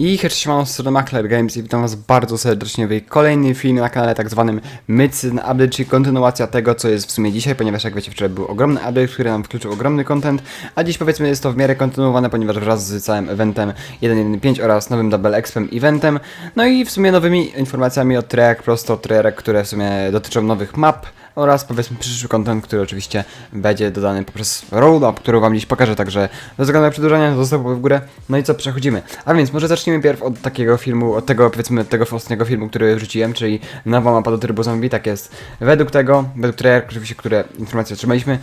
I hej, cześć, mam z strony Makler Games i witam was bardzo serdecznie w kolejnym filmie na kanale tak zwanym Mycy Update, czyli kontynuacja tego, co jest w sumie dzisiaj, ponieważ jak wiecie, wczoraj był ogromny update, który nam wkluczył ogromny content, a dziś powiedzmy jest to w miarę kontynuowane, ponieważ wraz z całym eventem 1.1.5 oraz nowym Double Expem eventem, no i w sumie nowymi informacjami od Treyarch, prosto od Treyarch, które w sumie dotyczą nowych map, oraz powiedzmy przyszły content, który oczywiście będzie dodany poprzez roadmap, który wam dziś pokażę, także bez względu na przedłużanie, zostaw w górę. No i co, przechodzimy. A więc może zacznijmy pierw od takiego filmu, od tego powiedzmy tego ostatniego filmu, który wrzuciłem, czyli nowa mapa do trybu zombie, tak jest. Według tego, według Treyarch oczywiście, które informacje otrzymaliśmy,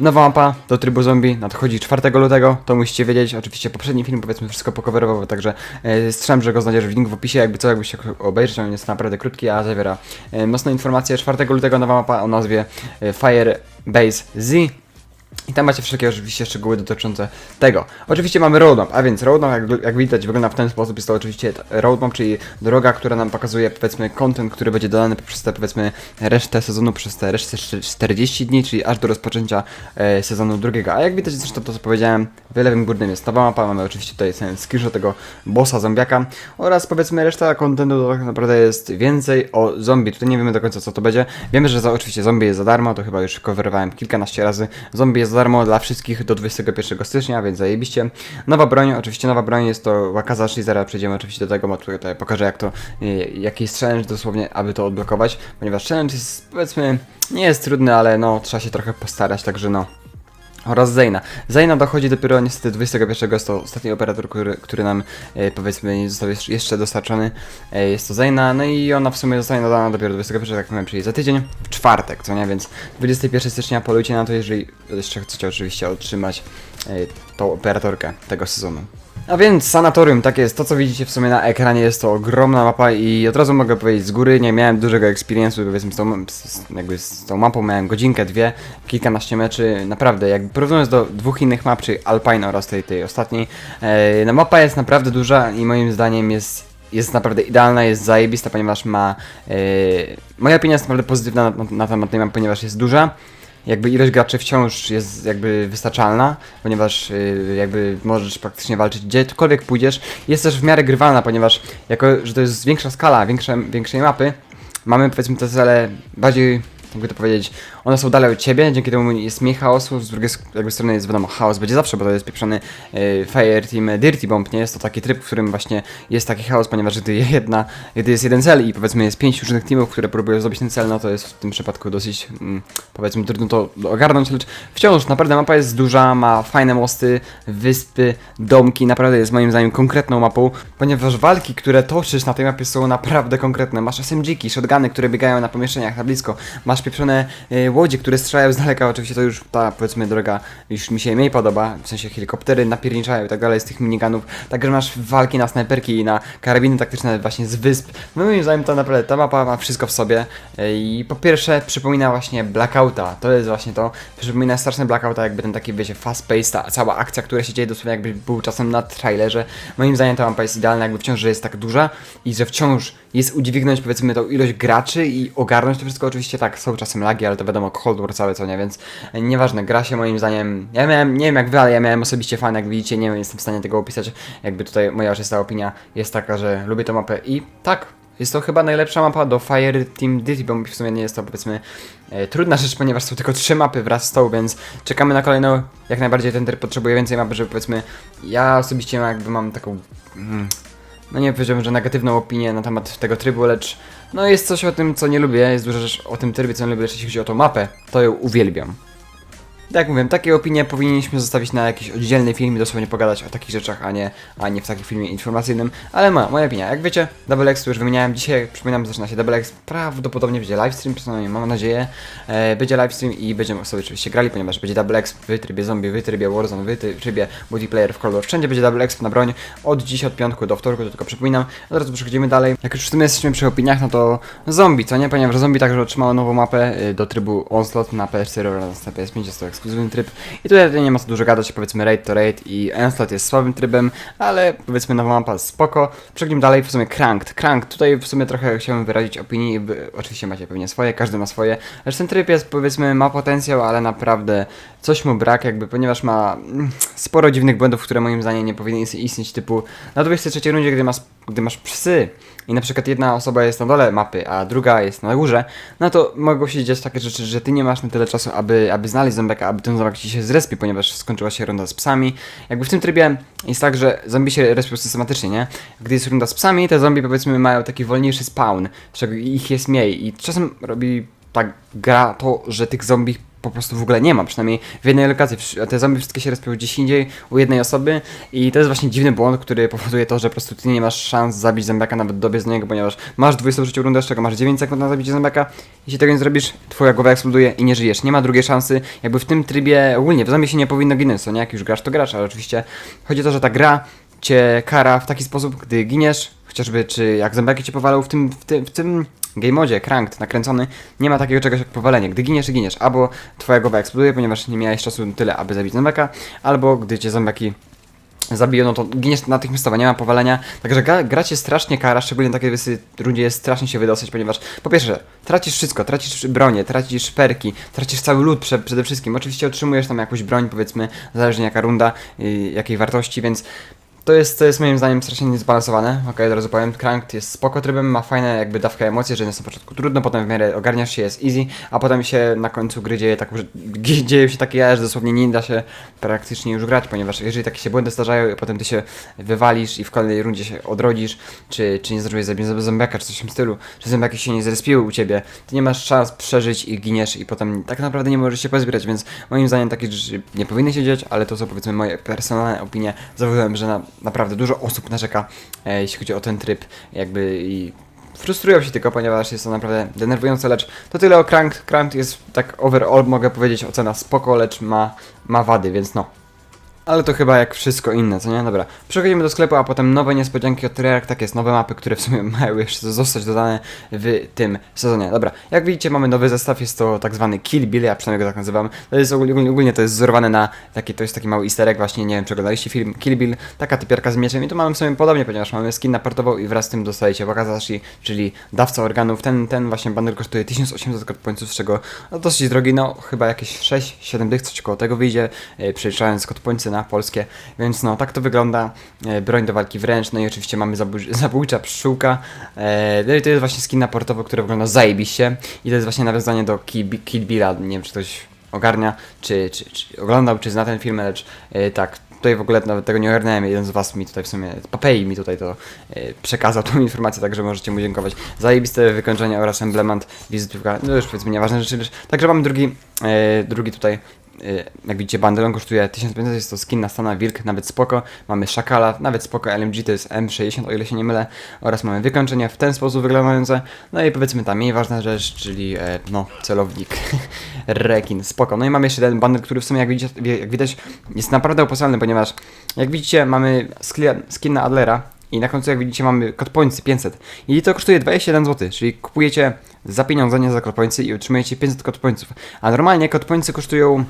Nowa mapa do trybu zombie nadchodzi 4 lutego, to musicie wiedzieć. Oczywiście poprzedni film powiedzmy wszystko pokowerował, także e, strzelam, że go znajdziesz w link w opisie, jakby co, jakbyście chciał obejrzeć, on jest naprawdę krótki, a zawiera e, mocne informacje. 4 lutego nowa mapa o nazwie e, Fire Base Z. I tam macie wszelkie oczywiście szczegóły dotyczące tego. Oczywiście mamy roadmap, a więc roadmap jak, jak widać wygląda w ten sposób, jest to oczywiście roadmap, czyli droga, która nam pokazuje powiedzmy content, który będzie dodany przez te powiedzmy resztę sezonu, przez te resztę 40 dni, czyli aż do rozpoczęcia e, sezonu drugiego. A jak widać zresztą to co powiedziałem, w lewym górnym jest nowa mapa, mamy oczywiście tutaj ten screenshot tego bossa zombiaka oraz powiedzmy reszta contentu to tak naprawdę jest więcej o zombie. Tutaj nie wiemy do końca co to będzie. Wiemy, że za, oczywiście zombie jest za darmo, to chyba już coverowałem kilkanaście razy. Zombie jest za darmo dla wszystkich do 21 stycznia, więc zajebiście. Nowa broń, oczywiście nowa broń jest to Wakaza, czyli zaraz przejdziemy oczywiście do tego, bo tutaj pokażę jak to, y, jaki jest challenge dosłownie, aby to odblokować, ponieważ challenge jest powiedzmy, nie jest trudny, ale no trzeba się trochę postarać, także no oraz Zayna. Zayna dochodzi dopiero niestety 21, jest to ostatni operator, który, który nam e, powiedzmy został jeszcze- dostarczony. E, jest to Zayna, no i ona w sumie zostanie dodana dopiero 21, tak mówiłem, czyli za tydzień, w czwartek, co nie, więc 21 stycznia polujcie na to, jeżeli jeszcze chcecie oczywiście otrzymać e, tą operatorkę tego sezonu. A więc sanatorium, tak jest, to co widzicie w sumie na ekranie jest to ogromna mapa i od razu mogę powiedzieć z góry, nie miałem dużego experience'u powiedzmy z tą, z, jakby z tą mapą, miałem godzinkę, dwie, kilkanaście meczy, naprawdę, jakby porównując do dwóch innych map, czyli Alpine oraz tej, tej ostatniej, e, no mapa jest naprawdę duża i moim zdaniem jest jest naprawdę idealna, jest zajebista, ponieważ ma. e, moja opinia jest naprawdę pozytywna na, na, na temat tej mapy, ponieważ jest duża. Jakby ilość graczy wciąż jest jakby wystarczalna, ponieważ y, jakby możesz praktycznie walczyć gdziekolwiek pójdziesz. Jest też w miarę grywalna, ponieważ jako, że to jest większa skala, większe, większej mapy, mamy powiedzmy te cele bardziej, jakby to powiedzieć, one są dalej od ciebie, dzięki temu jest mniej chaosu, z drugiej jakby strony jest wiadomo, chaos będzie zawsze, bo to jest pieprzony y, Fire Team Dirty Bomb, nie? Jest to taki tryb, w którym właśnie jest taki chaos, ponieważ gdy jedna, gdy jest jeden cel i powiedzmy jest pięć różnych teamów, które próbują zrobić ten cel, no to jest w tym przypadku dosyć, mm, powiedzmy, trudno to ogarnąć, lecz wciąż naprawdę mapa jest duża, ma fajne mosty, wyspy, domki, naprawdę jest moim zdaniem konkretną mapą, ponieważ walki, które toczysz na tej mapie są naprawdę konkretne. Masz SMG-ki, shotguny, które biegają na pomieszczeniach na blisko, masz pieprzone y, łodzie, które strzelają z daleka, oczywiście to już ta, powiedzmy, droga już mi się mniej podoba, w sensie helikoptery napierniczają i tak dalej z tych minigunów, także masz walki na snajperki i na karabiny taktyczne właśnie z wysp. No moim zdaniem to naprawdę, ta mapa ma wszystko w sobie. Y, i po pierwsze przypomina właśnie Blackouta, to jest właśnie to, przypomina straszny Blackouta, jakby ten taki, wiecie, fast pace, ta cała akcja, która się dzieje dosłownie jakby był czasem na trailerze. Moim zdaniem ta mapa jest idealna, jakby wciąż, że jest tak duża i że wciąż jest udźwignąć powiedzmy tą ilość graczy i ogarnąć to wszystko. Oczywiście tak, są czasem lagi, ale to wiadomo, Cold War całe co nie, więc e, nieważne, gra się moim zdaniem, ja miałem, nie wiem jak wy, ale ja miałem osobiście fan, jak widzicie, nie jestem w stanie tego opisać, jakby tutaj moja oczywista opinia jest taka, że lubię tę mapę i tak, jest to chyba najlepsza mapa do Fire Team Dirty, bo w sumie nie jest to powiedzmy e, trudna rzecz, ponieważ są tylko trzy mapy wraz z tą, więc czekamy na kolejną. Jak najbardziej ten tryb potrzebuje więcej mapy, żeby powiedzmy, ja osobiście jakby mam taką, mm, no nie powiedziałbym, że negatywną opinię na temat tego trybu, lecz no jest coś o tym, co nie lubię, jest dużo rzeczy o tym trybie, co nie lubię, jeśli chodzi o tą mapę, to ją uwielbiam. Tak mówiłem, takie opinie powinniśmy zostawić na jakiś oddzielny film i dosłownie pogadać o takich rzeczach, a nie, a nie w takim filmie informacyjnym. Ale ma, moja opinia. Jak wiecie, Double X już wymieniałem. Dzisiaj, przypominam, zaczyna się Double X. Prawdopodobnie będzie livestream, przynajmniej mam nadzieję. E, będzie livestream i będziemy sobie oczywiście grali, ponieważ będzie Double X w trybie zombie, w trybie Warzone, w trybie multiplayer w Duty. Wszędzie będzie Double X na broń od dziś, od piątku do wtorku, to tylko przypominam. Od razu przechodzimy dalej. Jak już w tym jesteśmy przy opiniach, no to zombie, co nie? Ponieważ zombie także otrzymało nową mapę y, do trybu Onslaught na PS4 oraz na PS5, jest to ekskluzywny tryb. I tutaj nie ma co dużo gadać, powiedzmy raid to raid i Onslaught jest słabym trybem, ale powiedzmy nowa mapa spoko. Przechodzimy dalej, w sumie Cranked. Cranked, tutaj w sumie trochę chciałem wyrazić opinii, oczywiście macie pewnie swoje, każdy ma swoje, lecz ten tryb jest powiedzmy ma potencjał, ale naprawdę coś mu brak jakby, ponieważ ma mm, sporo dziwnych błędów, które moim zdaniem nie powinny ist- istnieć, typu na 23 rundzie, gdy masz, gdy masz psy i na przykład jedna osoba jest na dole mapy, a druga jest na górze, no to mogą się dziać takie rzeczy, że ty nie masz na tyle czasu, aby, aby znaleźć zombiaka, aby ten zombie ci się zrespi, ponieważ skończyła się runda z psami. Jakby w tym trybie jest tak, że zombie się respią systematycznie, nie? Gdy jest runda z psami, te zombie powiedzmy mają taki wolniejszy spawn, czego ich jest mniej i czasem robi tak gra to, że tych zombie po prostu w ogóle nie ma, przynajmniej w jednej lokacji. Te zombie wszystkie się respią gdzieś indziej, u jednej osoby i to jest właśnie dziwny błąd, który powoduje to, że po prostu ty nie masz szans zabić zombiaka, nawet dobiec do niego, ponieważ masz 23 rundę, z czego masz 9 sekund na zabicie zombiaka. Jeśli tego nie zrobisz, twoja głowa eksploduje i nie żyjesz. Nie ma drugiej szansy. Jakby w tym trybie ogólnie w zombie się nie powinno ginąć, co nie? Jak już grasz, to grasz, ale oczywiście chodzi o to, że ta gra cię kara w taki sposób, gdy giniesz, chociażby czy jak zombiaki cię powalą w tym, w tym, w tym game modzie, cranked, nakręcony, nie ma takiego czegoś jak powalenie. Gdy giniesz giniesz, albo twoja głowa eksploduje, ponieważ nie miałeś czasu tyle, aby zabić zombiaka, albo gdy cię zombiaki zabiją, no to giniesz natychmiastowo, nie ma powalenia. Także gra, cię strasznie kara, szczególnie takie rundzie jest strasznie się wydostać, ponieważ po pierwsze, tracisz wszystko, tracisz bronię, tracisz perki, tracisz cały lód prze, przede wszystkim. Oczywiście otrzymujesz tam jakąś broń, powiedzmy, zależnie jaka runda, yy, jakiej wartości, więc to jest, to jest moim zdaniem strasznie niezbalansowane. Okej, od razu powiem, Cranked jest spoko trybem, ma fajne jakby dawkę emocji, że jest na początku trudno, potem w miarę ogarniasz się, jest easy, a potem się na końcu gry dzieje tak, dzieją się takie jaja, że dosłownie nie da się praktycznie już grać, ponieważ jeżeli takie się błędy zdarzają potem ty się wywalisz i w kolejnej rundzie się odrodzisz, czy, czy nie zrobisz zabić zombiaka, czy coś w tym stylu, czy zombiaki się nie zrespiły u ciebie, ty nie masz szans przeżyć i giniesz i potem tak naprawdę nie możesz się pozbierać, więc moim zdaniem takie rzeczy nie powinny się dziać, ale to są powiedzmy moje personalne opinie. Zauważyłem, że na, naprawdę dużo osób narzeka, e, jeśli chodzi o ten tryb, jakby i frustrują się tylko, ponieważ jest to naprawdę denerwujące, lecz to tyle o Crank. Crank jest tak overall, mogę powiedzieć, ocena spoko, lecz ma, ma wady, więc no. Ale to chyba jak wszystko inne, co nie? Dobra. Przechodzimy do sklepu, a potem nowe niespodzianki od Treyarch, tak jest, nowe mapy, które w sumie mają jeszcze zostać dodane w tym sezonie. Dobra, jak widzicie mamy nowy zestaw, jest to tak zwany Kill Bill, ja przynajmniej go tak nazywam. To jest ogólnie, ogólnie, to jest wzorowane na taki, to jest taki mały easter egg, właśnie nie wiem czy oglądaliście film Kill Bill, taka typiarka z mieczem i tu mamy w sumie podobnie, ponieważ mamy skin naportową i wraz z tym dostajecie Wakazashi, czyli dawca organów. Ten, ten właśnie bundle kosztuje 1800 kotpońców, z czego no, dosyć drogi, no chyba jakieś 6-7 dych, coś koło tego wyjdzie, yy, przeliczając kotpońcy na polskie, więc no tak to wygląda. E, broń do walki wręcz, no i oczywiście mamy zabój, zabójcza pszczółka. E, no i to jest właśnie skin naportowy, który wygląda zajebiście i to jest właśnie nawiązanie do Kill, Bi- Kill Billa, nie wiem czy ktoś ogarnia, czy, czy, czy oglądał, czy zna ten film, lecz e, tak, tutaj w ogóle nawet tego nie ogarniałem, jeden z was mi tutaj w sumie, Papei mi tutaj to e, przekazał tą informację, także możecie mu dziękować. Zajebiste wykończenie oraz emblemat, wizytówka, no już powiedzmy nieważne rzeczy, także mamy drugi, e, drugi tutaj jak widzicie bundle, on kosztuje 1500, jest to skin na Stana Wilk, nawet spoko, mamy Szakala, nawet spoko, LMG to jest M60, o ile się nie mylę, oraz mamy wykończenia w ten sposób wyglądające, no i powiedzmy ta mniej ważna rzecz, czyli e, no, celownik, rekin, spoko. No i mamy jeszcze jeden bundle, który w sumie jak widzicie, jak widać jest naprawdę opłacalny, ponieważ jak widzicie mamy skin, na Adlera, i na końcu, jak widzicie, mamy kod pointsy 500. I to kosztuje 21 zł, czyli kupujecie za pieniądze, nie za kod pointsy i otrzymujecie 500 kod pointsów. A normalnie kod pointsy kosztują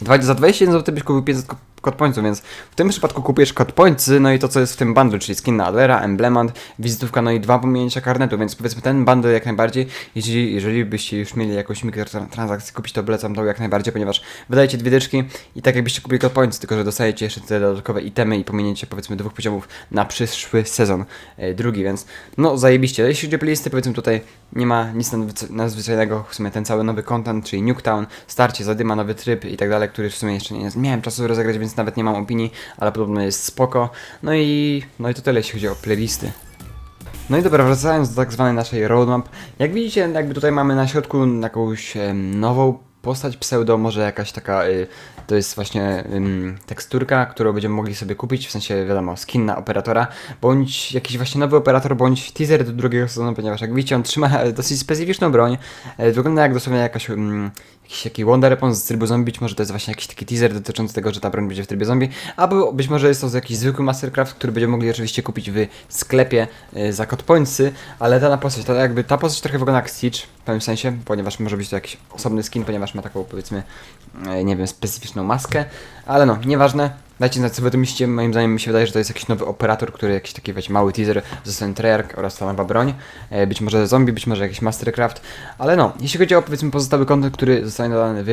Dwa- Za 21 zł byś kupił 500 ko- kod pońców, więc w tym przypadku kupujesz kod pońcy, no i to co jest w tym bundle, czyli skin Adlera, emblemat, wizytówka, no i dwa pominięcia karnetu, więc powiedzmy ten bundle jak najbardziej, jeżeli, jeżeli byście już mieli jakąś mikrotransakcję kupić, to polecam to jak najbardziej, ponieważ wydajecie dwie dyczki i tak jakbyście kupili kod pońcy, tylko że dostajecie jeszcze te dodatkowe itemy i pominięcie powiedzmy dwóch poziomów na przyszły sezon e, drugi, więc no zajebiście. Jeśli chodzi o playlisty, powiedzmy tutaj nie ma nic nadzwyc- nadzwyczajnego, w sumie ten cały nowy content, czyli Nuketown, starcie, zadyma, nowy tryb i tak dalej, który w sumie jeszcze nie miałem czasu rozegrać, więc nawet nie mam opinii, ale podobno jest spoko. No i, no i to tyle, jeśli chodzi o playlisty. No i dobra, wracając do tak zwanej naszej roadmap. Jak widzicie, jakby tutaj mamy na środku jakąś nową postać pseudo, może jakaś taka, y, to jest właśnie teksturka, którą będziemy mogli sobie kupić, w sensie wiadomo, skin na operatora, bądź jakiś właśnie nowy operator, bądź teaser do drugiego sezonu, ponieważ jak widzicie, on trzyma dosyć specyficzną broń, e, wygląda jak dosłownie jakaś, ym, jakiś taki Wonder Weapon z trybu zombie, być może to jest właśnie jakiś taki teaser dotyczący tego, że ta broń będzie w trybie zombie, albo być może jest to jakiś zwykły Mastercraft, który będziemy mogli oczywiście kupić w sklepie y, za kod pointsy, ale ta postać, ta jakby ta postać trochę wygląda jak Stitch, w pewnym sensie, ponieważ może być to jakiś osobny skin, ponieważ ma taką powiedzmy, e, nie wiem, specyficzną maskę, ale no, nieważne. Dajcie znać, co wy myślicie. Moim zdaniem mi się wydaje, że to jest jakiś nowy operator, który jakiś taki wiecie, mały teaser strony Treyarch oraz ta nowa broń. E, być może zombie, być może jakiś Mastercraft. Ale no, jeśli chodzi o powiedzmy pozostały content, który zostanie dodany w,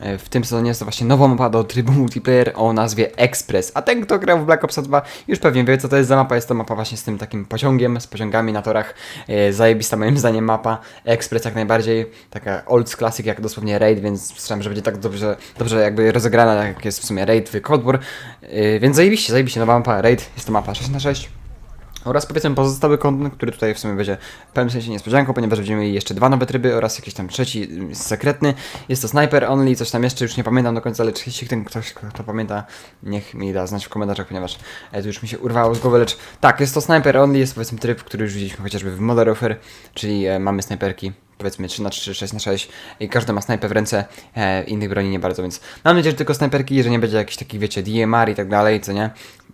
e, w tym sezonie, jest to właśnie nowa mapa do trybu multiplayer o nazwie Express. A ten, kto grał w Black Ops 2, już pewnie wie, co to jest za mapa. Jest to mapa właśnie z tym takim pociągiem, z pociągami na torach. E, zajebista moim zdaniem mapa. Express jak najbardziej. Taka old classic, jak dosłownie Raid, więc strzelam, że będzie tak dobrze, dobrze jakby rozegrana, jak jest w sumie Raid w Cold War. Yy, więc zajebiście, zajebiście, nowa mapa Raid, jest to mapa 6 na 6 oraz powiedzmy pozostały kontent, który tutaj w sumie będzie w pewnym sensie niespodzianką, ponieważ będziemy mieli jeszcze dwa nowe tryby oraz jakiś tam trzeci yy, sekretny. Jest to Sniper Only, coś tam jeszcze, już nie pamiętam do końca, lecz jeśli ten ktoś kto pamięta, niech mi da znać w komentarzach, ponieważ e, to już mi się urwało z głowy, lecz tak, jest to Sniper Only, jest powiedzmy tryb, który już widzieliśmy chociażby w Modern Warfare, czyli e, mamy snajperki powiedzmy 3 na 3 6 na 6 i każdy ma snajpę w ręce, e, innych broni nie bardzo, więc mam nadzieję, że tylko snajperki, że nie będzie jakichś takich, wiecie, DMR i tak dalej, co nie?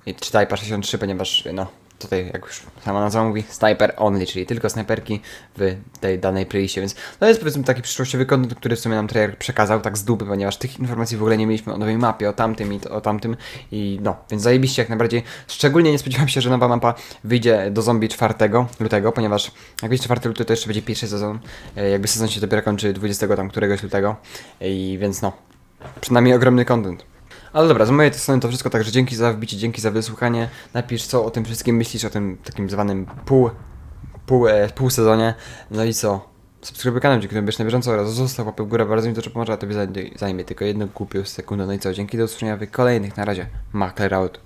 I czy Type 63, ponieważ, no, tutaj, jak już sama nazwa mówi, sniper only, czyli tylko snajperki w tej danej playliście, więc to jest powiedzmy taki przyszłościowy content, który w sumie nam trailer przekazał tak z dupy, ponieważ tych informacji w ogóle nie mieliśmy o nowej mapie, o tamtym i o tamtym i no, więc zajebiście jak najbardziej. Szczególnie nie spodziewałem się, że nowa mapa wyjdzie do zombie 4 lutego, ponieważ jak wiecie 4 luty to jeszcze będzie pierwszy sezon, e, jakby sezon się dopiero kończy 20 tam któregoś lutego i więc no, przynajmniej ogromny content. Ale dobra, z mojej strony to wszystko, także dzięki za wbicie, dzięki za wysłuchanie. Napisz co o tym wszystkim myślisz, o tym takim zwanym pół, pół, e, pół sezonie. No i co? Subskrybuj kanał, dzięki temu będziesz na bieżąco oraz zostaw łapę w górę, bardzo mi to pomoże, a tobie zajmie, zajmie tylko jedną głupią sekundę. No i co? Dzięki do usłyszenia w kolejnych, na razie. Makler out.